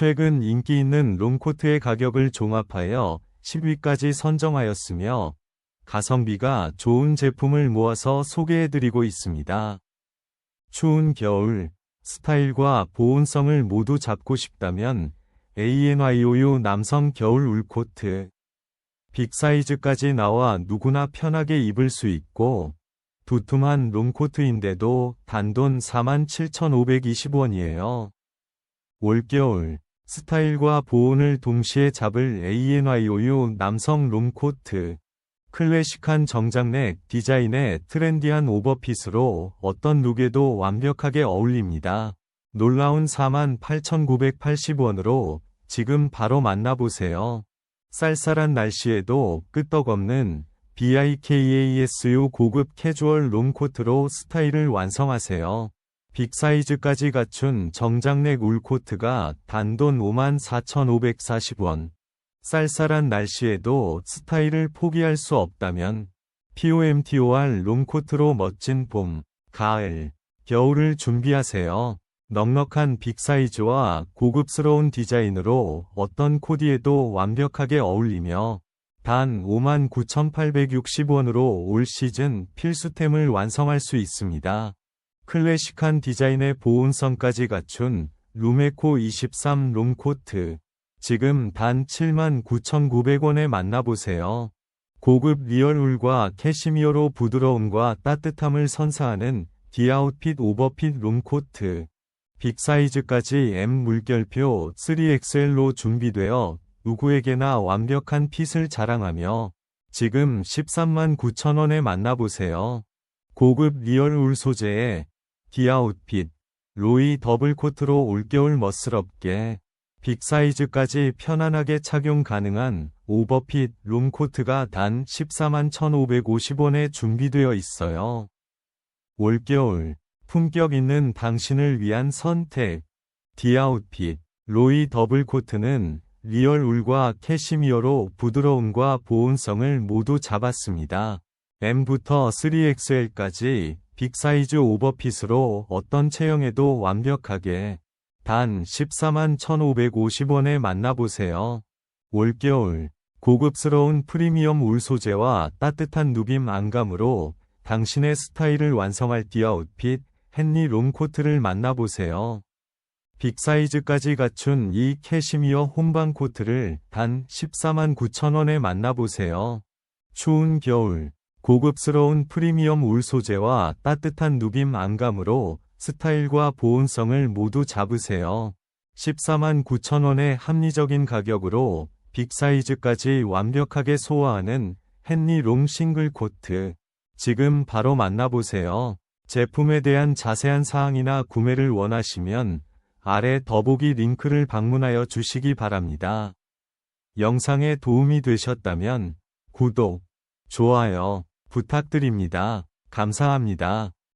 최근 인기 있는 롱코트의 가격을 종합하여 10위까지 선정하였으며 가성비가 좋은 제품을 모아서 소개해드리고 있습니다. 추운 겨울, 스타일과 보온성을 모두 잡고 싶다면 ANYOU 남성 겨울 울코트 빅 사이즈까지 나와 누구나 편하게 입을 수 있고 두툼한 롱코트인데도 단돈 47,520원이에요. 올겨울 스타일과 보온을 동시에 잡을 ANYOU 남성 롱코트 클래식한 정장넥 디자인의 트렌디한 오버핏으로 어떤 룩에도 완벽하게 어울립니다. 놀라운 48,980원으로 지금 바로 만나보세요. 쌀쌀한 날씨에도 끄떡없는 BIKASU 고급 캐주얼 롱코트로 스타일을 완성하세요. 빅 사이즈까지 갖춘 정장넥 울코트가 단돈 54,540원. 쌀쌀한 날씨에도 스타일을 포기할 수 없다면 POMTOR 롱코트로 멋진 봄, 가을, 겨울을 준비하세요. 넉넉한 빅 사이즈와 고급스러운 디자인으로 어떤 코디에도 완벽하게 어울리며 단 59,860원으로 올 시즌 필수템을 완성할 수 있습니다. 클래식한 디자인의 보온성까지 갖춘 루메코 23 롱코트. 지금 단 79,900원에 만나보세요. 고급 리얼울과 캐시미어로 부드러움과 따뜻함을 선사하는 디아웃핏 오버핏 롱코트. 빅 사이즈까지 M 물결표 3XL로 준비되어 누구에게나 완벽한 핏을 자랑하며 지금 13만 9천원에 만나보세요. 고급 리얼 울 소재의 디아웃핏 로이 더블 코트로 올겨울 멋스럽게 빅 사이즈까지 편안하게 착용 가능한 오버핏 롱코트가 단 14만 1,550원에 준비되어 있어요. 올겨울 품격 있는 당신을 위한 선택 디아웃핏 로이 더블 코트는 리얼 울과 캐시미어로 부드러움과 보온성을 모두 잡았습니다. M부터 3XL까지 빅 사이즈 오버핏으로 어떤 체형에도 완벽하게 단 14만 1,550원에 만나보세요. 올겨울 고급스러운 프리미엄 울 소재와 따뜻한 누빔 안감으로 당신의 스타일을 완성할 디아웃핏 헨리 롱코트를 만나보세요. 빅 사이즈까지 갖춘 이 캐시미어 혼방 코트를 단 14만 9천원에 만나보세요. 추운 겨울, 고급스러운 프리미엄 울 소재와 따뜻한 누빔 안감으로 스타일과 보온성을 모두 잡으세요. 14만 9천원의 합리적인 가격으로 빅 사이즈까지 완벽하게 소화하는 헨리 롱 싱글 코트. 지금 바로 만나보세요. 제품에 대한 자세한 사항이나 구매를 원하시면 아래 더보기 링크를 방문하여 주시기 바랍니다. 영상에 도움이 되셨다면 구독, 좋아요 부탁드립니다. 감사합니다.